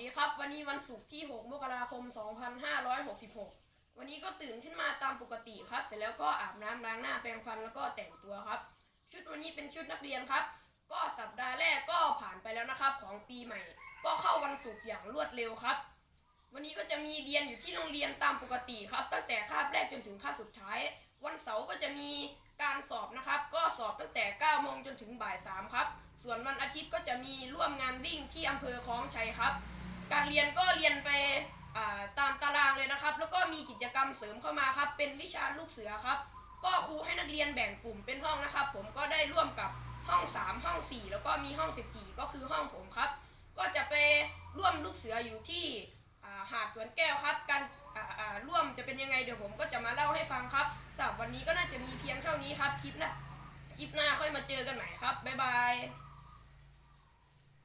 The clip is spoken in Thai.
ดีครับ วันนี้วันศุกร์ที่ 6 มกราคม 2566 วันนี้ก็ตื่นขึ้นมาตามปกติครับ เสร็จแล้วก็อาบน้ำล้างหน้าแปรงฟันแล้วก็แต่งตัวครับ ชุดวันนี้เป็นชุดนักเรียนครับ ก็สัปดาห์แรกก็ผ่านไปแล้วนะครับ ของปีใหม่ ก็เข้าวันศุกร์อย่างรวดเร็วครับ วันนี้ก็จะมีเรียนอยู่ที่โรงเรียนตามปกติครับ ตั้งแต่คาบแรกจนถึงคาบสุดท้าย วันเสาร์ก็จะมีการสอบนะครับ ก็สอบตั้งแต่9โมงจนถึงบ่าย3ครับ ส่วนวันอาทิตย์ก็จะมีร่วมงานวิ่งที่อำเภอคลองชัยครับ การเรียนก็เรียนไปตามตารางเลยนะครับ แล้วก็มีกิจกรรมเสริมเข้ามาครับ เป็นวิชาลูกเสือครับ ก็ครูให้นักเรียนแบ่งกลุ่มเป็นห้องนะครับ ผมก็ได้ร่วมกับห้อง 3 ห้อง 4 แล้วก็มีห้อง 14 ก็คือห้องผมครับ ก็จะไปร่วมลูกเสืออยู่ที่หาดสวนแก้วครับการร่วมจะเป็นยังไงเดี๋ยวผมก็จะมาเล่าให้ฟังครับสำหรับวันนี้ก็น่าจะมีเพียงเท่านี้ครับคลิปหน้าคลิปหน้าค่อยมาเจอกันใหม่ครับบ๊ายบาย